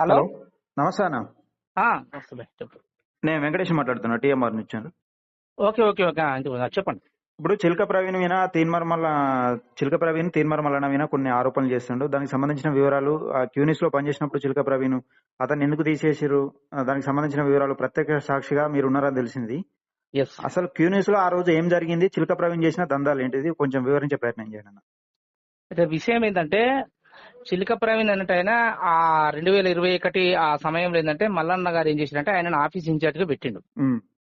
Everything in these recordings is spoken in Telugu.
హలో? నమస్తే అన్న. చెప్పు. నేను వెంకటేష్ మాట్లాడుతున్నా టీఎంఆర్ నుంచి ఓకే ఓకే ఓకే. చెప్పండి. ఇప్పుడు చిలక ప్రవీణ్ మీద తీన్మర్మల్ల చిలక ప్రవీణ్ తీన్మర్మల్లన మీద కొన్ని ఆరోపణలు చేస్తుండు. దానికి సంబంధించిన వివరాలు ఆ క్యూనిస్లో పనిచేసినప్పుడు చిలక ప్రవీణ్ అతన్ని ఎందుకు తీసేసిరు దానికి సంబంధించిన వివరాలు ప్రత్యక్ష సాక్షిగా మీరు ఉన్నారని తెలిసింది అసలు క్యూనిస్లో ఆ రోజు ఏం జరిగింది? చిలక ప్రవీణ్ చేసిన దందాలు ఏంటిది? కొంచెం వివరించే ప్రయత్నం చేయండి అయితే విషయం ఏంటంటే చిలక ప్రవీణ్ అన్నట్టు ఆయన ఆ రెండు వేల ఇరవై ఒకటి ఆ సమయంలో ఏంటంటే మల్లన్న గారు ఏం చేసినట్టే ఆయన ఆఫీస్ ఇన్ఛార్జ్గా పెట్టిండు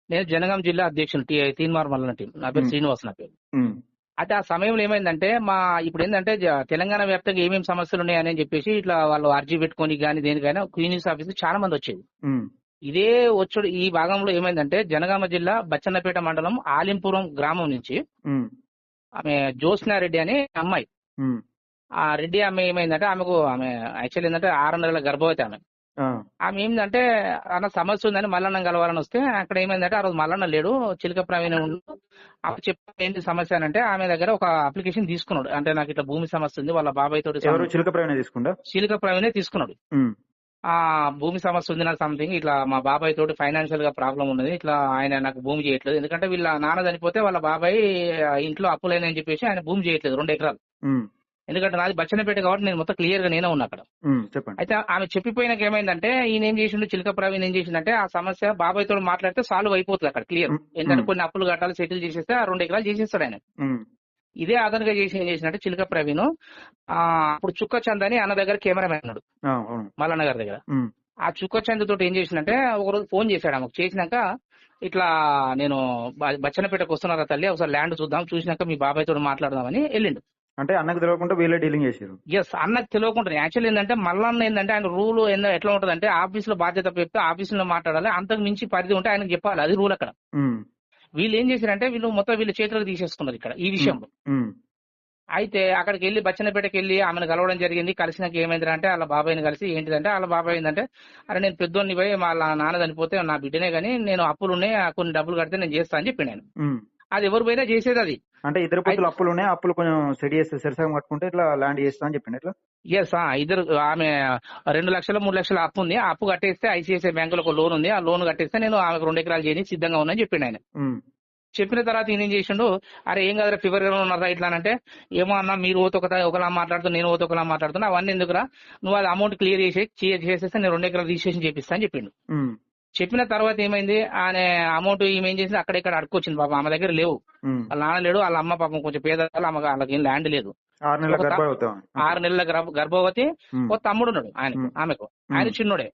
నేను జనగాం జిల్లా అధ్యక్షుడు టీ తీన్మార్ మల్లన్న టీం. నా పేరు. శ్రీనివాస్ నా పేరు. అయితే ఆ సమయంలో ఏమైందంటే మా ఇప్పుడు ఏంటంటే తెలంగాణ వ్యాప్తంగా ఏమేమి సమస్యలు ఉన్నాయని చెప్పేసి ఇట్లా వాళ్ళు అర్జీ పెట్టుకొని కానీ దేనికైనా క్యూనిస్ ఆఫీస్ చాలా మంది వచ్చేది. ఇదే వచ్చుడు ఈ భాగంలో ఏమైందంటే జనగామ జిల్లా బచ్చన్నపేట మండలం ఆలింపురం గ్రామం నుంచి ఆమె జ్యోత్స్నారెడ్డి అనే అమ్మాయి ఆ రెడ్డి ఆమె ఏమైందంటే ఆమెకు ఆమె యాక్చువల్ ఏంటంటే ఆరు నెలల గర్భవతి ఆమె. ఆమె ఏంటంటే అన్న సమస్య ఉందని మల్లన్న కలవాలని వస్తే అక్కడ ఏమైందంటే ఆ రోజు మల్లన్న లేడు చిలక ప్రవీణ ఉండు. అప్పుడు చెప్పి ఏంటి సమస్య అని అంటే ఆమె దగ్గర ఒక అప్లికేషన్ తీసుకున్నాడు. అంటే నాకు ఇట్లా భూమి సమస్య ఉంది వాళ్ళ బాబాయ్ తోటి చిలక ప్రవీణ్ తీసుకుంటా చిలక ప్రవీణే తీసుకున్నాడు. ఆ భూమి సమస్య ఉంది నాకు సంథింగ్ ఇట్లా మా బాబాయ్ తోటి ఫైనాన్షియల్గా ప్రాబ్లం ఉన్నది ఇట్లా ఆయన నాకు భూమి చేయట్లేదు. ఎందుకంటే వీళ్ళ నాన్న చనిపోతే వాళ్ళ బాబాయ్ ఇంట్లో అప్పులైన చెప్పేసి ఆయన భూమి చేయట్లేదు రెండు ఎకరాలు. ఎందుకంటే నాది బచ్చనపేట కాబట్టి నేను మొత్తం క్లియర్గా నేనే ఉన్నా అక్కడ. చెప్పండి. అయితే ఆమె చెప్పిపోయినాక ఏమైందంటే ఈయన ఏం చేసిండు చిలక ప్రవీణ్ ఏం చేసిందంటే ఆ సమస్య బాబాయ్ తోడు మాట్లాడితే సాల్వ్ అయిపోతుంది అక్కడ క్లియర్ ఎందుకంటే కొన్ని అప్పులు కట్టాలి సెటిల్ చేసేస్తే ఆ రెండు ఎకరాలు చేసేస్తాడు ఆయన. ఇదే అదనంగా చేసి ఏం చేసినట్టే చిలక ప్రవీణ్ ఆ అప్పుడు చుక్క చంద్ అని అన్న దగ్గర కెమెరామెన్ ఉన్నాడు. మల్లన్న గారి దగ్గర. ఆ చుక్క చంద్ తోటి ఏం చేసిందంటే ఒకరోజు ఫోన్ చేశాడు ఆమెకు. చేసినాక ఇట్లా నేను బ- బచ్చన్నపేటకు వస్తున్నారా తల్లి ఒకసారి ల్యాండ్ చూద్దాం చూసినాక మీ బాబాయ్ తోటి మాట్లాడదామని వెళ్ళిండు. అంటే అన్నకు తెలియకుండా వీళ్ళే డీలింగ్ చేసారు ఎస్ అన్నకు తెలియకుండా. యాక్చువల్ ఏంటంటే మల్లన్న ఏంటంటే ఆయన రూల్ ఏందో ఎట్లా ఉంటుంది అంటే ఆఫీస్లో బాధ్యత చెప్తే ఆఫీస్లో మాట్లాడాలి అంతకు మించి పరిధి ఉంటే ఆయనకు చెప్పాలి అది రూల్ అక్కడ. వీళ్ళు ఏం చేశారంటే వీళ్ళు మొత్తం వీళ్ళ చేతులకు తీసేసుకున్నారు ఇక్కడ ఈ విషయంలో. అయితే అక్కడికి వెళ్ళి బచ్చన్నపేటకి వెళ్ళి ఆమెను కలవడం జరిగింది. కలిసినాక ఏమైంది అంటే వాళ్ళ బాబాయ్ని కలిసి ఏంటిదంటే వాళ్ళ బాబాయ్ ఏంటంటే అరే నేను పెద్దోడిని పోయి వాళ్ళ నాన్న చనిపోతే నా బిడ్డనే కానీ నేను అప్పులు ఉన్నాయి కొన్ని డబ్బులు కడితే నేను చేస్తా అని చెప్పి నేను. అది ఎవరు పోయినా చేసేది అది. అంటే ఇద్దరు పొత్తులు అప్పులు ఉన్నాయి అప్పులు కొంచెం సెడి చేస్తే సరిసగం కట్టుకుంటే ఇట్లా ల్యాండ్ చేస్తా అని చెప్పిండు ఇట్లా ఎస్ ఇద్దరు ఆమె రెండు లక్షల మూడు లక్షల అప్పు ఉంది. అప్పు కట్టేస్తే ఐసిఐసిఐ బ్యాంకులో ఒక లోన్ ఉంది. ఆ లోన్ కట్టేస్తే నేను ఆమెకు రెండు ఎకరాలు చేయని సిద్ధంగా ఉన్నాను చెప్పిండు ఆయన. చెప్పిన తర్వాత ఈయన ఏం చేసిండు? అరే ఏం కదరా ఫీవర్గా ఉన్నారా ఇట్లా అంటే ఏమో అన్న మీరు ఓత ఒక ఒకలా మాట్లాడుతూ నేను ఓత ఒకలా మాట్లాడుతున్నా అవన్నీ ఎందుకురా? నువ్వు అది అమౌంట్ క్లియర్ చేసి క్లియర్ చేసేస్తే నేను రెండు ఎకరాలు రిజిస్ట్రేషన్ చేపిస్తా అని చెప్పిండు. చెప్పిన తర్వాత ఏమైంది? ఆయన అమౌంట్ ఈమె ఏం చేసింది? అక్కడ ఇక్కడ అడుక్కొచ్చింది పాపం. ఆమె దగ్గర లేవు. వాళ్ళ నాన్న లేడు. వాళ్ళ అమ్మ పాపం కొంచెం పేద ఆమె వాళ్ళకి ఏం ల్యాండ్ లేదు. ఆరు నెలల ఒక గర్భవతం ఆరు నెలల గర్భ- గర్భవతి ఉమ్, ఓ తమ్ముడు ఉన్నాడు ఆయన. ఆమెకు. ఆయన చిన్నోడే.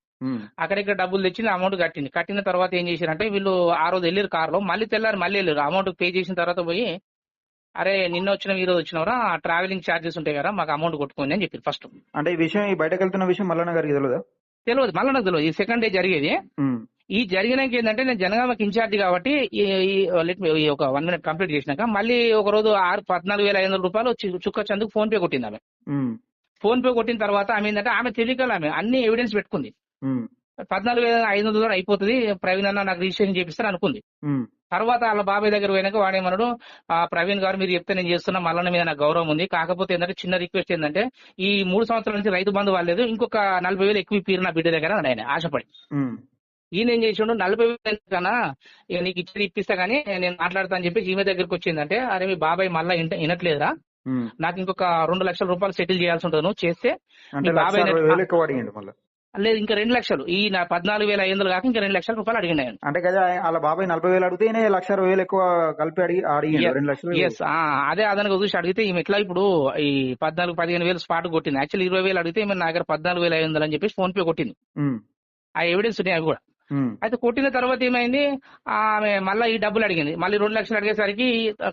అక్కడిక్కడ డబ్బులు తెచ్చి అమౌంట్ కట్టింది. కట్టిన తర్వాత ఏం చేశారంటే వీళ్ళు ఆ రోజు వెళ్ళారు కార్లో. మళ్ళీ తెల్లారి మళ్ళీ వెళ్ళారు. అమౌంట్ పే చేసిన తర్వాత పోయి అరే నిన్న వచ్చిన ఈ రోజు వచ్చినవరా? ట్రావెలింగ్ ఛార్జెస్ ఉంటాయి కదా మాకు అమౌంట్ కొట్టుకోండి అని చెప్పి ఫస్ట్ అంటే ఈ విషయం ఈ బయటకు వెళ్తున్న విషయం మల్లన్న గారికి తెలియదా తెలియదు మళ్ళీ నాకు తెలియదు ఈ సెకండ్ డే జరిగేది. ఈ జరిగినాక ఏంటంటే నేను జనగామకి ఇన్ఛార్జ్ కాబట్టి ఈ- ఒక వన్ మినిట్ కంప్లీట్ చేసినాక మళ్ళీ ఒక రోజు ఆరు పద్నాలుగు వేల ఐదు వందల రూపాయలు చుక్క చందుకు ఫోన్ పే కొట్టింది ఆమె. ఫోన్ పే కొట్టిన తర్వాత ఆమె ఏంటంటే ఆమె తెలియకలు ఆమె అన్ని ఎవిడెన్స్ పెట్టుకుంది. పద్నాలుగు వేల ఐదు వందల అయిపోతుంది. ప్రవీణ్ అన్న నాకు రిజిస్ట్రేషన్ చేపిస్తారు అనుకుంది. తర్వాత వాళ్ళ బాబాయ్ దగ్గర పోయినాక వాడేమన్నాడు ఆ ప్రవీణ్ గారు మీరు చెప్తే నేను చేస్తున్నా మల్లన్న మీద నాకు గౌరవం ఉంది. కాకపోతే ఏంటంటే చిన్న రిక్వెస్ట్ ఏంటంటే ఈ మూడు సంవత్సరాల నుంచి రైతు బంధు వాళ్ళలేదు ఇంకొక నలభై వేలు ఎక్కువ పీరు నా బిడ్డ దగ్గర ఆయన ఆశపడి. ఈయన ఏం చేసిండు నలభై వేలు కన్నా నీకు ఇచ్చి ఇప్పిస్తా గానీ నేను మాట్లాడతా అని చెప్పి ఈమె దగ్గరకు వచ్చిందంటే అరే మీ బాబాయ్ మళ్ళా వినట్లేదురా. నాకు ఇంకొక రెండు లక్షల రూపాయలు సెటిల్ చేయాల్సి ఉంటుంది. నువ్వు చేస్తే బాబాయ్ లేదు ఇంకా రెండు లక్షలు. ఈ నా పద్నాలుగు వేల ఐదు వందలు కాక ఇంకా రెండు లక్షల రూపాయలు అడిగిన ఆయన. అంటే కదా వాళ్ళ బాబాయ్ నలభై వేలు అడిగితే లక్ష అరవై వేలు ఎక్కువ కలిపి అడిగి Yes. రెండు లక్షలు. ఎస్ అదే అదనగా చూసి అడిగితే ఈమె ఎట్లా ఇప్పుడు ఈ పద్నాలుగు పదిహేను వేలు స్పాట్ కొట్టింది. యాక్చువల్ ఇరవై వేలు అడిగితే ఈమె నా దగ్గర పద్నాలుగు వేల ఐదు వందలు అని చెప్పేసి ఫోన్ పే కొట్టింది. ఆ ఎవిడెన్స్ ఉన్నాయి అవి కూడా. అయితే కొట్టిన తర్వాత ఏమైంది? ఆమె మళ్ళీ ఈ డబ్బులు అడిగింది. మళ్ళీ రెండు లక్షలు అడిగేసరికి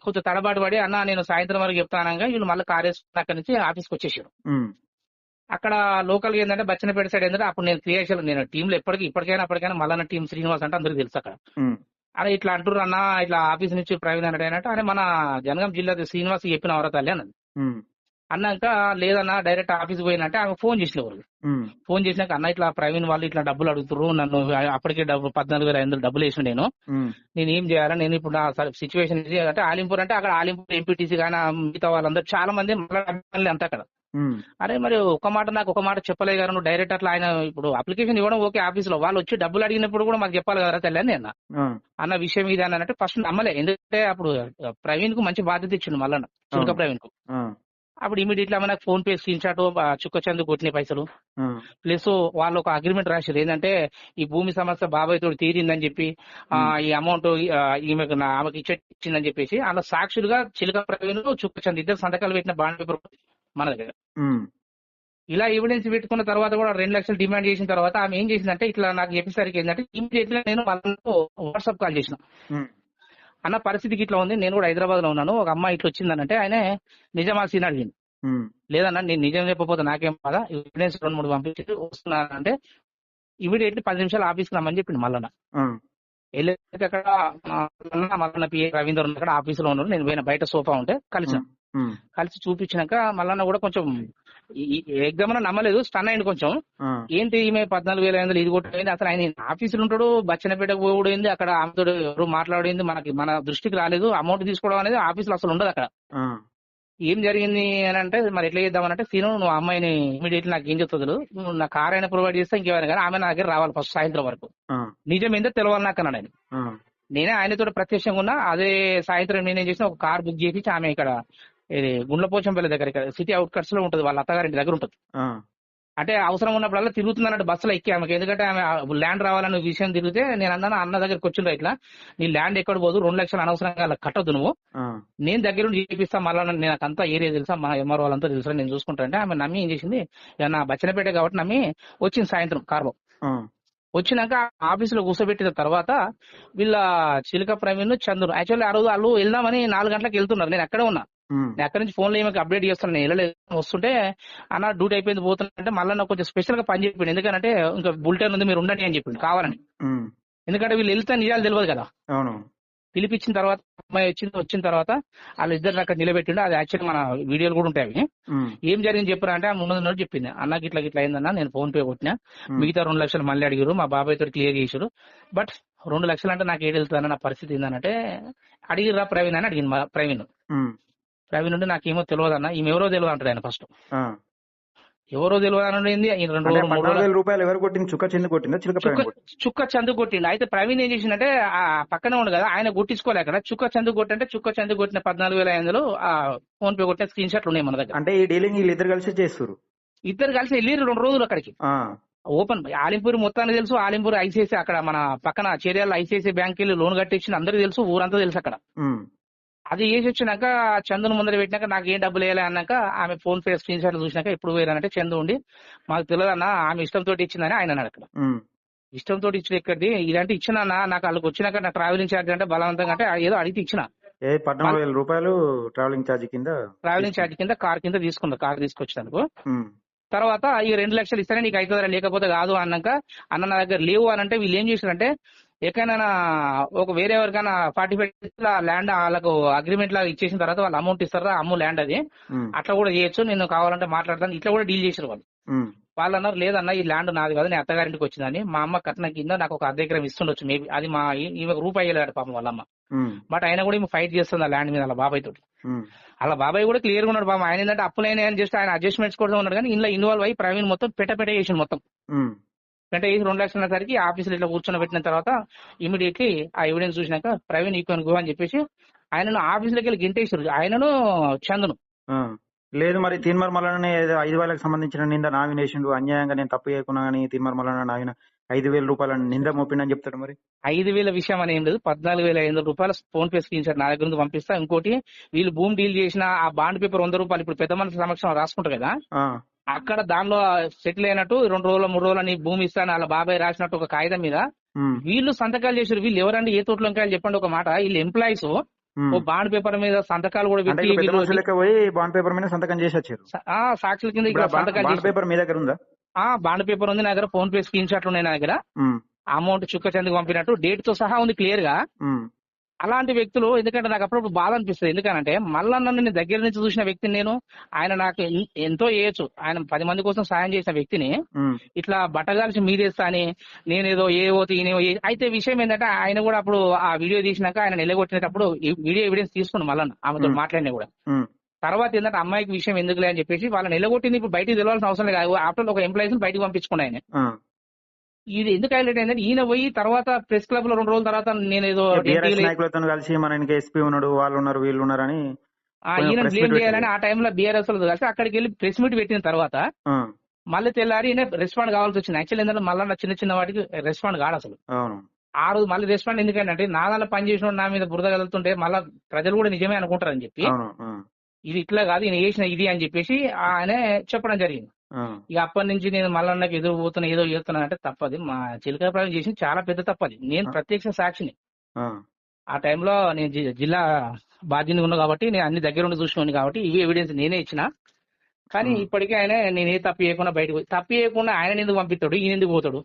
కొంచెం తడబాటు పడి అన్న నేను సాయంత్రం వరకు చెప్తానంగా. వీళ్ళు మళ్ళీ కార్ వేసుకుని అక్కడి నుంచి ఆఫీస్కి వచ్చేసారు. అక్కడ లోకల్ ఏంటంటే బచ్చనపేట సైడ్ ఏంటంటే అప్పుడు నేను క్రియేషన్ నేను టీంలో ఎప్పటికీ ఇప్పటికైనా అప్పటికైనా మళ్ళీ టీం శ్రీనివాస్ అంటే అందరికి తెలుసు అక్కడ. అరే ఇట్లా అంటారు అన్న ఇట్లా ఆఫీస్ నుంచి ప్రవీణ్ అన్నట్టు అంటే అరే మన జనగాం జిల్లా శ్రీనివాస్ చెప్పిన అవరా తల్లి అన్నది. అన్నాక లేదన్నా డైరెక్ట్ ఆఫీస్ పోయినంటే ఆమె ఫోన్ చేసిన ఉమ్, ఫోన్ చేసినాక అన్న ఇట్లా ప్రవీణ్ వాళ్ళు ఇట్లా డబ్బులు అడుగుతారు నన్ను అప్పటికే డబ్బు పద్నాలుగు వేల ఐదు డబ్బులు వేసిన నేను. నేను ఏం చేయాలి? నేను ఇప్పుడు నా సిచ్యువేషన్ అంటే ఆలింపూర్ అంటే అక్కడ ఆలింపూర్ ఎంపీటీసీ కానీ మిగతా వాళ్ళందరూ చాలా మంది మళ్ళీ అంతా అక్కడ. అరే మరి ఒక మాట నాకు ఒక మాట చెప్పలే కదా నువ్వు డైరెక్ట్ అట్లా ఆయన ఇప్పుడు అప్లికేషన్ ఇవ్వడం ఓకే ఆఫీస్లో వాళ్ళు వచ్చి డబ్బులు అడిగినప్పుడు కూడా మాకు చెప్పాలి కదా తెల్లని నేను ఆ, అన్న విషయం ఇది అని అంటే ఫస్ట్ నమ్మలే. ఎందుకంటే అప్పుడు ప్రవీణ్కు మంచి బాధ్యత ఇచ్చిండు చురుక అవును. ప్రవీణ్కు అప్పుడు ఇమీడియట్లీ మనకు ఫోన్ పే స్క్రీన్ షాట్ చుక్క చందు కొట్టిన పైసలు. ప్లస్ వాళ్ళు ఒక అగ్రిమెంట్ రాశారు ఏంటంటే ఈ భూమి సమస్య బాబాయ్ తోటి తీరిందని చెప్పి ఆ, ఈ అమౌంట్ ఈమెకు నా- ఆమెకి ఇచ్చే ఇచ్చిందని చెప్పేసి అలా సాక్షులుగా చిలుక ప్రవీణ్ చుక్క చంద్ ఇద్దరు సంతకాలు పెట్టిన బాండ్ పేపర్ మన దగ్గర. ఇలా ఎవిడెన్స్ పెట్టుకున్న తర్వాత కూడా రెండు లక్షలు డిమాండ్ చేసిన తర్వాత ఆమె ఏం చేసిందంటే ఇట్లా నాకు చెప్పేసరికి ఏంటంటే ఇమీడియట్లీ నేను వాళ్ళతో వాట్సాప్ కాల్ చేసిన. అన్న పరిస్థితికి ఇట్లా ఉంది నేను కూడా హైదరాబాద్లో ఉన్నాను ఒక అమ్మాయి ఇట్లా వచ్చిందనంటే ఆయన నిజమా సీన్ అడిగింది లేదన్నా నేను నిజం చెప్పకపోతే నాకేం బాధ ఎవిడెన్స్ రెండు మూడు పంపించి వస్తున్నానంటే ఇమీడియట్లీ పది నిమిషాలు ఆఫీస్కి రమ్మని చెప్పింది మల్లన్న. ఆ, వెళ్ళేసి అక్కడ మల్లన్న పిఏ రవీందర్ ఉన్న అక్కడ ఆఫీస్లో ఉన్నారు నేను పోయిన బయట సోఫా ఉంటే కలిసి ఉమ్, కలిసి చూపించినాక మల్లన్న కూడా కొంచెం ఎగ్జామ్ నమ్మలేదు స్టన్ అయింది కొంచెం. ఏంటి ఈమె పద్నాలుగు వేల ఐదు వందలు ఇది కొట్టింది? అసలు ఆయన ఆఫీసులు ఉంటాడు బచ్చనపేటకు పోయింది అక్కడ ఆమెతో ఎవరు మాట్లాడింది మనకి మన దృష్టికి రాలేదు అమౌంట్ తీసుకోవడం అనేది ఆఫీసులో అసలు ఉండదు అక్కడ. ఏం జరిగింది అని అంటే మరి ఎట్లా చేద్దామనంటే సీను నువ్వు అమ్మాయిని ఇమీడియట్లీ నాకు ఏం చెప్తుంది నువ్వు నా కార్ అయినా ప్రొవైడ్ చేస్తే ఇంకెవరైనా కానీ ఆమె నా దగ్గర రావాలి ఫస్ట్ సాయంత్రం వరకు. నిజం ఏందో తెలవాలి నాకు అన్నాడు ఆయన. నేనే ఆయనతో ప్రత్యక్షంగా ఉన్నా అదే సాయంత్రం నేనేం చేసిన ఒక కార్ బుక్ చేసి ఆమె ఇక్కడ ఇది గుండ్లపోచంపల్లి దగ్గర ఇక్కడ సిటీ అవుట్కట్స్లో ఉంటుంది వాళ్ళ అత్తగారింటి దగ్గర ఉంటుంది. అంటే అవసరం ఉన్నప్పుడల్లా తిరుగుతుందన్నట్టు బస్సులో ఎక్కి ఆమెకి. ఎందుకంటే ఆమె ల్యాండ్ రావాలనే విషయం తిరిగితే నేను అన్నాను అన్న దగ్గరికి వచ్చిండ్రు ఇట్లా నీ ల్యాండ్ ఎక్కడ పోదు రెండు లక్షలు అనవసరంగా అలా కట్టొద్దు నువ్వు. నేను దగ్గర నుండి చేపిస్తా మళ్ళీ నేను నాకు అంతా ఏరియా తెలుసా మా ఎంఆర్ వాళ్ళంతా తెలుసా నేను చూసుకుంటా అంటే ఆమె నమ్మి ఏం చేసింది నా బచ్చనపేట కాబట్టి నమ్మి వచ్చింది సాయంత్రం కార్లో ఆ, వచ్చినాక ఆఫీసులో కూర్చోబెట్టిన తర్వాత వీళ్ళ చిలుక ప్రవీణ్ చంద్రు యాక్చువల్లీ ఆ రోజు వాళ్ళు వెళ్దామని నాలుగు గంటలకు వెళ్తున్నారు నేను అక్కడే ఉన్నా. నేను అక్కడి నుంచి ఫోన్లో ఏమైనా అప్డేట్ చేస్తాను నేను వెళ్ళలేదు. వస్తుంటే అన్న డ్యూటీ అయిపోయింది పోతున్నా మళ్ళీ నాకు కొంచెం స్పెషల్గా పని చెప్పిండు. ఎందుకంటే ఇంకా బులెటిన్ ఉంది మీరు ఉండండి అని చెప్పిండు కావాలని. ఎందుకంటే వీళ్ళు వెళ్తే నిజాలు తెలియదు కదా. అవును. పిలిపించిన తర్వాత అమ్మాయి వచ్చింది వచ్చిన తర్వాత వాళ్ళు ఇద్దరు అక్కడ నిలబెట్టిండు. అది యాక్చువల్లీ మన వీడియోలు కూడా ఉంటాయి అవి. ఏం జరిగింది చెప్పారా అంటే ముందు నుండి చెప్పింది. అన్నకి ఇట్లా ఇట్లా అయిందన్న నేను ఫోన్ పే కొట్టినా. మిగతా రెండు లక్షలు మళ్ళీ అడిగారు మా బాబాయ్ తోటి క్లియర్ చేసారు బట్ రెండు లక్షలు అంటే నాకు ఏడు వెళ్తుందన్న నా పరిస్థితి ఏంటంటే అడిగిరా ప్రవీణ్ అని అడిగింది ప్రవీణ్. ప్రవీణ్ నుండి నాకేమో తెలియదు అన్న ఈమె ఎవరో తెలియదు అంటాడు ఆయన ఫస్ట్. ఎవరో తెలియదు అని రెండు రోజులు మూడు రోజులు రూపాయలు ఎవరు కొట్టింది? చుక్క చెంది కొట్టిందా? చిలక చుక్క కొట్టింది? చందు కొట్టిండు అయితే ప్రవీణ్ ఏం చేసిండంటే ఆ పక్కనే ఉండు కదా ఆయన గుట్టించుకోలే అక్కడ. చుక్క చందు కొట్టంటే చుక్క చందు కొట్టిన పద్నాలుగు వేల ఐదు ఆ ఫోన్ పే కొట్టిన స్క్రీన్ షాట్లు ఉన్నాయి మన దగ్గర. అంటే ఈ డీలింగ్ వీళ్ళిద్దరు కలిసి చేస్తారు ఇద్దరు కలిసి వెళ్ళి రెండు రోజులు అక్కడికి. ఓపెన్ ఆలింపూర్ మొత్తానికి తెలుసు ఆలింపూర్ ఐసిఐసి అక్కడ మన పక్కన చేరియాల ఐసిఐసి బ్యాంక్ వెళ్ళి లోన్ కట్టించిన అందరికీ తెలుసు ఊరంతా తెలుసు అక్కడ. అది చేసి వచ్చినాక చందును ముందర పెట్టినాక నాకు ఏం డబ్బులు వేయాలి అన్నాక ఆమె ఫోన్ పే స్క్రీన్ షాట్లు చూసినాక ఎప్పుడు పోయారంటే చందు ఉండి మాకు తెలియదన్నా ఆమె ఇష్టంతో ఇచ్చిందని ఆయన అన్నాడు అక్కడ. ఇష్టంతో ఇచ్చిన ఎక్కడిది? ఇలాంటి ఇచ్చినా నాకు వాళ్ళకి వచ్చినాక నా ట్రావెలింగ్ ఛార్జ్ అంటే బలవంతంగా అంటే ఏదో అడిగితే ఇచ్చిన. ఏ పద్నాలుగు వేల రూపాయలు ట్రావెలింగ్ ఛార్జ్ కింద ట్రావెలింగ్ ఛార్జ్ కింద కార్ కింద తీసుకున్నా కార్ తీసుకొచ్చినందుకు. తర్వాత ఈ రెండు లక్షలు ఇస్తేనే నీకు అవుతుందా లేకపోతే కాదు అన్నాక అన్న నా దగ్గర లేవు అని అంటే వీళ్ళు ఏం చేశారంటే ఎక్కడైనా ఒక వేరే ఎవరికైనా ఫార్టీ ఫైవ్ ల్యాండ్ వాళ్ళకు అగ్రిమెంట్ లాగా ఇచ్చేసిన తర్వాత వాళ్ళు అమౌంట్ ఇస్తారా? అమ్ము ల్యాండ్ అది. అట్లా కూడా చేయొచ్చు. నేను కావాలంటే మాట్లాడతాను. ఇట్లా కూడా డీల్ చేశారు వాళ్ళు. వాళ్ళు అన్నారు లేదన్న ఈ ల్యాండ్ నాది కాదు. నేను అత్తగారింటికి వచ్చిందని. మా అమ్మ కట్నం కింద నాకు ఒక అర్ధ ఎకరం ఇస్తుండొచ్చు. మేబీ అది మా ఈ- రూపాయి అయ్యలేడు పాపం వాళ్ళ అమ్మ. ఉమ్, బట్ ఆయన కూడా ఈమె ఫైట్ చేస్తుంది ఆ ల్యాండ్ మీద అలా బాబాయ్ తోటి. అలా బాబాయ్ కూడా క్లియర్గా ఉన్నాడు బాబా ఆయన ఏంటంటే అప్పులైనా అని జస్ట్ ఆయన అడ్జస్ట్మెంట్స్ కూడా ఉన్నాడు కానీ ఇందులో ఇన్వాల్వ్ అయ్యి ప్రవీణ్ మొత్తం పెట్ట పెట్ట చేసి మొత్తం. పెట్ట చేసి రెండు లక్షల సరికి ఆఫీసులో ఇట్లా కూర్చొని పెట్టిన తర్వాత ఇమీడియట్లీ ఆ ఎవిడెన్స్ చూసినాక ప్రవీణ్ ఈక్వన్ గో అని చెప్పేసి ఆయనను ఆఫీసులోకి వెళ్ళి గింటేశారు. ఆయనను చందును. లేదు మరి తీన్మర్ మల్లనే ఐదు వేలకు సంబంధించిన నింద నామినేషన్ అన్యాయంగా నేను తప్పు చేయకున్నా కానీ తీన్మర్ మల్లన ఐదు వేల రూపాయల నింద మోపిండని చెప్తాడు మరి. ఐదు వేల విషయం అని ఏం లేదు. పద్నాలుగు వేల ఐదు వందల రూపాయలు ఫోన్ పే స్క్రీన్ షాట్ నా దగ్గర నుంచి పంపిస్తా. ఇంకోటి వీళ్ళు భూమి డీల్ చేసిన ఆ బాండ్ పేపర్ వంద రూపాయలు ఇప్పుడు పెద్ద మనిషి సమక్షంలో రాసుకుంటారు కదా? అక్కడ దానిలో సెటిల్ అయినట్టు రెండు రోజులు మూడు రోజులు నీ భూమి ఇస్తాను అలా బాబాయ్ రాసినట్టు ఒక కాగితం మీద వీళ్ళు సంతకాలు చేశారు. వీళ్ళు ఎవరండి? ఏ తోటలో ఇంకా చెప్పండి ఒక మాట. వీళ్ళు ఎంప్లాయీస్. ఓ. బాండ్ పేపర్ మీద సంతకాలు కూడా పెట్టి పోయి బాండ్ పేపర్ మీద సంతకం చేసి వచ్చారు. ఆ సాక్షుల కింద సంతకాలు. పేపర్ మీ దగ్గర ఉందా? ఆ బాండ్ పేపర్ ఉంది నా దగ్గర. ఫోన్ పే స్క్రీన్ షాట్లు ఉన్నాయి నా దగ్గర. అమౌంట్ చుక్క చెందుకు పంపినట్టు. డేట్తో సహా ఉంది క్లియర్గా. అలాంటి వ్యక్తులు ఎందుకంటే నాకు అప్పుడప్పుడు బాధ అనిపిస్తుంది. ఎందుకంటే మళ్ళా నన్ను నేను దగ్గర నుంచి చూసిన వ్యక్తిని నేను ఆయన నాకు ఎంతో చేయొచ్చు ఆయన పది మంది కోసం సాయం చేసిన వ్యక్తిని ఇట్లా బట్టగాల్చి మీదేస్తా అని నేనేదో ఏ ఓతి ఈయన ఏ- అయితే విషయం ఏంటంటే ఆయన కూడా అప్పుడు ఆ వీడియో తీసినాక ఆయన నిలగొట్టినప్పుడు వీడియో ఎవిడెన్స్ తీసుకుని మళ్ళా ఆమెతో. మాట్లాడినా కూడా. తర్వాత ఏంటంటే అమ్మాయికి విషయం ఎందుకులే అని చెప్పేసి వాళ్ళని నిలగొట్టింది ఇప్పుడు బయటికి తెలియాల్సిన అవసరం లేదు. ఆఫ్టర్ ఒక ఎంప్లాయీస్ బయటకు పంపించుకున్నాయి. ఇది ఎందుకు హైలైట్ అయిందంటే ఈయన పోయి తర్వాత ప్రెస్ క్లబ్లో రెండు రోజుల తర్వాత నేను ఏదో కలిసి మన ఎస్పీ ఉన్నాడు వాళ్ళు ఉన్నారు వీళ్ళు ఉన్నారని ఈయన బ్లేమ్ చేయాలని ఆ టైంలో బీఆర్ఎస్ వాళ్ళు కలిసి అక్కడికి వెళ్ళి ప్రెస్ మీట్ పెట్టిన తర్వాత మళ్ళీ తెల్లారి ఈయన రెస్పాండ్ కావాల్సి వచ్చింది. యాక్చువల్ ఏంటంటే మళ్ళీ చిన్న చిన్న వాటికి రెస్పాండ్ కాడు అసలు. ఆ రోజు మళ్ళీ రెస్పాండ్ ఎందుకంటే నా దాంట్లో పని చేసిన నా మీద బురద కలుగుతుంటే మళ్ళీ ప్రజలు కూడా నిజమే అనుకుంటారని చెప్పి ఇది ఇట్లా కాదు ఈయన చేసిన ఇది అని చెప్పేసి ఆయన చెప్పడం జరిగింది. ఇక అప్పటి నుంచి నేను మళ్ళీ నాకు ఎదురు పోతున్నా ఏదో చేస్తున్నా అంటే తప్పది. మా చిలక ప్రాయం చేసింది చాలా పెద్ద తప్పది. నేను ప్రత్యక్ష సాక్షిని. ఆ, టైంలో నేను జిల్లా బాధ్యత ఉన్నా కాబట్టి నేను అన్ని దగ్గర ఉండి చూసినాను కాబట్టి ఇవి ఎవిడెన్స్ నేనే ఇచ్చిన. కానీ. ఇప్పటికీ ఆయన నేను ఏ తప్పు చేయకుండా బయటకు తప్పు చేయకుండా ఆయన ఎందుకు పంపిస్తాడు? ఈయన ఎందుకు పోతాడు?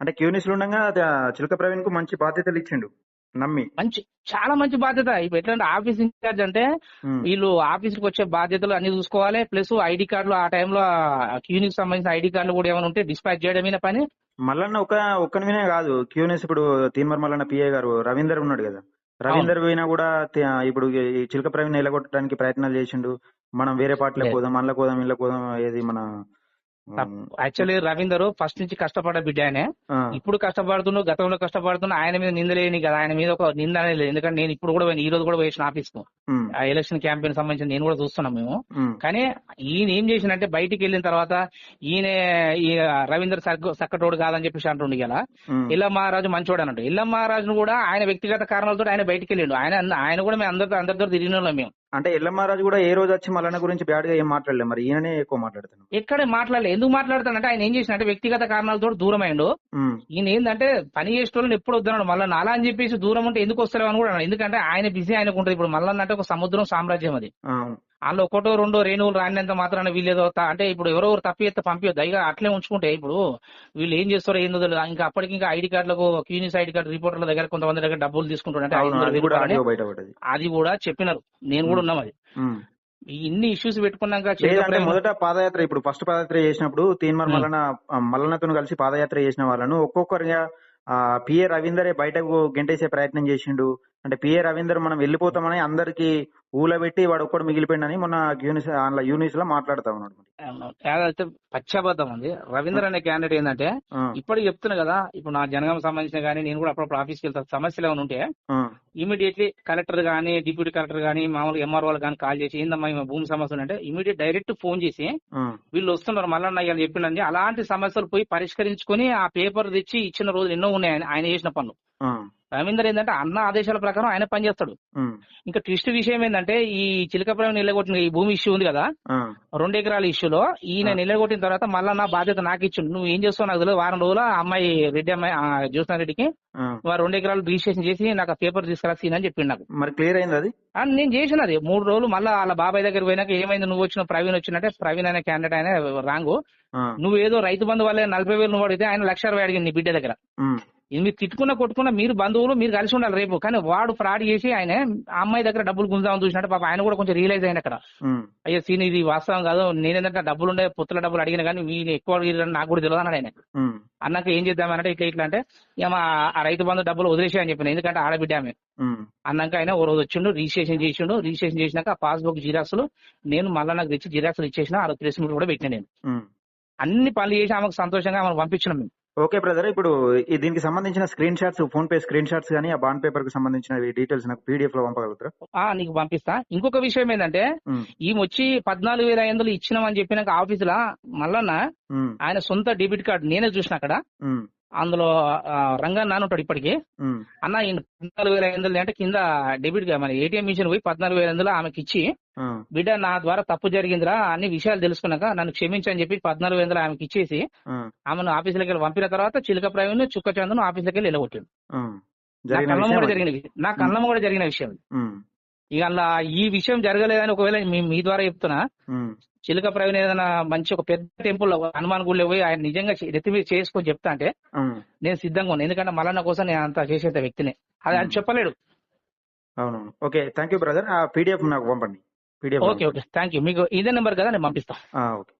అంటే క్యూనిస్లో ఉండగా చిలక ప్రవీణ్కు మంచి బాధ్యతలు ఇచ్చిండు. నమ్మి. మంచి చాలా మంచి బాధ్యత. ఇప్పుడు ఎట్లా అంటే ఆఫీస్ ఇన్ఛార్జ్ అంటే వీళ్ళు ఆఫీస్కి వచ్చే బాధ్యతలు అన్ని చూసుకోవాలి. ప్లస్ ఐడి కార్డులు ఆ టైంలో క్యూనికి సంబంధించిన ఐడి కార్డులు కూడా ఏమైనా ఉంటే డిస్పాచ్ చేయడమే పని. మల్లన్న ఒక ఒక్కనివినే కాదు. క్యూనిస్ ఇప్పుడు తీన్మర్ మల్లన్న పిఏ గారు రవీందర్ ఉన్నాడు కదా. రవీందర్ పోయినా కూడా ఇప్పుడు ఈ చిలక ప్రవీణ్ నిలగొట్టడానికి ప్రయత్నాలు చేసిండు. మనం వేరే పార్టీలకు. పోదాం అందులో పోదాం ఇళ్ళకి పోదాం ఏది మన యాక్చువల్లీ రవీందర్ ఫస్ట్ నుంచి కష్టపడ్డ బిడ్డ ఆయనే. ఇప్పుడు కష్టపడుతుండు గతంలో కష్టపడుతున్నా ఆయన మీద నిందలేని కదా ఆయన మీద ఒక నింద అనేది లేదు. ఎందుకంటే నేను ఇప్పుడు కూడా ఈ రోజు కూడా వేసిన ఆఫీస్కు ఆ ఎలక్షన్ క్యాంపెయిన్ సంబంధించి నేను కూడా చూస్తున్నాం మేము. కానీ ఈయన ఏం చేసినంటే బయటికి వెళ్ళిన తర్వాత ఈయన ఈ రవీందర్ సక్క సక్కటోడు కాదని చెప్పేసి అంటుండే ఇలా ఉమ్, ఇల్ల మహారాజు మంచోడు అన్నట్టు ఇల్ల మహారాజును కూడా ఆయన వ్యక్తిగత కారణాలతో ఆయన బయటికి వెళ్ళిండు. ఆయన ఆయన కూడా మేము అందరితో అందరితో తిరిగిన మేము. అంటే ఎల్లమ్మారాజు కూడా ఏ రోజు వచ్చి మల్లన్న గురించి బ్యాడ్గా ఏం మాట్లాడలేదు మరి ఈయననే ఎక్కువ మాట్లాడుతున్నాడు. ఎక్కడ మాట్లాడలేదు ఎందుకు మాట్లాడతానంటే ఆయన ఏం చేసినంటే వ్యక్తిగత కారణాలతో దూరం ఉమ్, ఈయన ఏంటంటే పని చేసేటోళ్ళని ఎప్పుడు వద్దన్నాడు మళ్ళీ అలా అని చెప్పేసి దూరం ఉంటే ఎందుకు వస్తలేవు అని కూడా. ఎందుకంటే ఆయన బిజీ ఆయనకు ఉంటుంది ఇప్పుడు మళ్ళీ అంటే ఒక సముద్రం సామ్రాజ్యం అది. అందులో ఒకటో రెండో రేణువులు రానినంత మాత్రాన వీళ్ళేదో అంటే ఇప్పుడు ఎవరో ఒకరు తప్పి ఎత్తే పంపించొద్దు ఇక అట్లే ఉంచుకుంటే ఇప్పుడు వీళ్ళు ఏం చేస్తారో ఏందో తెలియదు ఇంకా అప్పటికి ఇంకా ఐడి కార్డులకు క్యూనిస్ ఐడి కార్డు రిపోర్టర్ల దగ్గర కొంతమంది దగ్గర డబ్బులు వందల అది కూడా చెప్పినారు. నేను కూడా ఉన్నాం అది. ఇన్ని ఇష్యూస్ పెట్టుకున్నాక మొదట పాదయాత్ర ఇప్పుడు ఫస్ట్ పాదయాత్ర చేసినప్పుడు తీన్మార్ ఆ, మల్లన్నతో కలిసి పాదయాత్ర చేసిన వాళ్ళను ఒక్కొక్కరిగా పిఏ రవీందరే బయటకు గెంటేసే ప్రయత్నం చేసిండు. అంటే పిఏ రవీందర్ మనం వెళ్ళిపోతామని అందరికి ఊలబెట్టి వాడు ఒక్కడు మిగిలిపోయిందని మొన్న యూనిస్ అందులో యూనిస్లో మాట్లాడుతా ఉన్నాడు. ఏదైతే పశ్చాబద్ధం ఉంది. రవీంద్ర అనే క్యాండిడేట్ ఏంటంటే ఇప్పటికి చెప్తున్నా కదా ఇప్పుడు నా జనగం సంబంధించిన కానీ నేను కూడా అప్పుడప్పుడు ఆఫీస్కి వెళ్తా సమస్యలు ఏమైనా ఉంటే ఇమీడియట్లీ కలెక్టర్ గానీ డిప్యూటీ కలెక్టర్ గానీ మామూలుగా ఎంఆర్ఓ కానీ కాల్ చేసి ఏందమ్మా భూమి సమస్యలు అంటే ఇమీడియట్ డైరెక్ట్ ఫోన్ చేసి వీళ్ళు వస్తున్నారు మళ్ళీ అని చెప్పిండని అలాంటి సమస్యలు పోయి పరిష్కరించుకొని ఆ పేపర్ తెచ్చి ఇచ్చిన రోజులు ఎన్నో ఉన్నాయి ఆయన- చేసిన పనులు. రవీందర్ ఏంటంటే అన్న ఆదేశాల ప్రకారం ఆయన పనిచేస్తాడు. ఇంకా ట్విస్ట్ విషయం ఏంటంటే ఈ చిలకప్రాయం నిలగొట్టిన ఈ భూమి ఇష్యూ ఉంది కదా? రెండు ఎకరాల ఇష్యూలో ఈయన. నిలగొట్టిన తర్వాత మళ్ళా నా బాధ్యత నాకు ఇచ్చిండు. నువ్వు ఏం చేస్తావు నాకు తెలియదు. వారం రోజుల ఆ అమ్మాయి రెడ్డి అమ్మాయి ఆ జ్యోత్స్న రెడ్డికి రెండు ఎకరాలు రిజిస్ట్రేషన్ చేసి నాకు ఆ పేపర్ తీసుకురా సీన్ అని చెప్పిండు నాకు. మరి క్లియర్ అయింది అది? నేను చేసినది మూడు రోజులు మళ్ళీ వాళ్ళ బాబాయ్ దగ్గర పోయినాక ఏమైంది? నువ్వు వచ్చిన ప్రవీణ్ వచ్చినట్టే ప్రవీణ్ అనే క్యాండిడేట్ ఆయన రాంగు. ఆ, నువ్వు ఏదో రైతు బంధు వల్లే నలభై వేలు నువ్వు అడిగితే ఆయన లక్ష అరవై అడిగింది బిడ్డ దగ్గర. మీరు తిట్టుకున్నా కొట్టుకున్నా మీరు బంధువులు మీరు కలిసి ఉండాలి రేపు. కానీ వాడు ఫ్రాడ్ చేసి ఆయన ఆ అమ్మాయి దగ్గర డబ్బులు గుంజామని చూసినట్టు పాప ఆయన కూడా కొంచెం రియలైజ్ అయిన అక్కడ. అయ్యో సీన్ ఇది వాస్తవం కాదు నేనేంటంటే డబ్బులు ఉండే పుత్తల డబ్బులు అడిగిన కానీ వీళ్ళు ఎక్కువ నాకు కూడా తెలియదు అన్నాడు ఆయన. అన్నాక ఏం చేద్దామంటే ఇట్లా ఇట్లా అంటే ఆ రైతు బంధు డబ్బులు వదిలేసి అని చెప్పిన. ఎందుకంటే ఆడబిడ్డ ఆమె. అన్నాక ఆయన ఓ రోజు వచ్చిండు రిజిస్ట్రేషన్ చేసిండు. రిజిస్ట్రేషన్ చేసినాక ఆ పాస్బుక్ జిరాక్స్లు నేను మళ్ళీ నాకు తెచ్చి జిరాక్స్లు ఇచ్చేసిన ఆ ప్రెస్ మీట్ కూడా పెట్టిన నేను. అన్ని పనులు చేసి ఆమెకు సంతోషంగా ఆమెను పంపించినాం మేము. Okay brother. ఇప్పుడు ఈ దీనికి సంబంధించిన screen shots PhonePe screen shots కానీ ఆ బాండ్ పేపర్కి సంబంధించిన డీటెయిల్స్ నాకు పీడిఎఫ్లో పంపగలుగుతారా నీకు పంపిస్తా. ఇంకొక విషయం ఏంటంటే ఈమె వచ్చి పద్నాలుగు వేల ఐదు వందలు ఇచ్చినామని చెప్పినాక ఆఫీసులో మళ్ళా ఉమ్, ఆయన సొంత డెబిట్ కార్డు నేనే చూసిన అక్కడ. అందులో ఆ, రంగన్ నాన్న ఉంటాడు ఇప్పటికి. అన్న ఈయన పద్నాలుగు వేల ఐదు వందలు అంటే కింద డెబిట్గా మన ఏటీఎం మిషన్ పోయి పద్నాలుగు వేల ఐదు వందలు ఆమెకి ఇచ్చి బిడ్డ నా ద్వారా తప్పు జరిగిందిరా అన్ని విషయాలు తెలుసుకున్నాక నన్ను క్షమించని చెప్పి పద్నాలుగు వేల వందలు ఆమెకి ఇచ్చేసి ఆమెను ఆఫీసులోకి వెళ్ళి పంపిన తర్వాత చిలక ప్రవీణ్ చుక్క చందును ఆఫీసులోకి వెళ్ళి వెళ్ళగొట్టాడు. నా కళ్ళమ్మ కూడా. జరిగిన విషయం. నా కళ్ళమ్మ కూడా జరిగిన విషయం ఇక అలా ఈ విషయం జరగలేదని ఒకవేళ మీ ద్వారా చెప్తున్నా చిలక ప్రవీణ్ ఏదైనా మంచి ఒక పెద్ద టెంపుల్ హనుమాన్ గుడిలో పోయి ఆయన నిజంగా నెత్తి మీద చేసుకొని చెప్తా అంటే నేను సిద్ధంగా ఉన్నాను. ఎందుకంటే మళ్ళా కోసం నేను అంత చేసేంత వ్యక్తిని. అది ఆయన చెప్పలేడు. అవునవును. ఓకే థ్యాంక్ యూ బ్రదర్ ఆ పీడిఎఫ్ నాకు పంపండి. PDF okay okay. Thank you మీకు ఇదే నెంబర్ కదా నేను పంపిస్తాను ఓకే.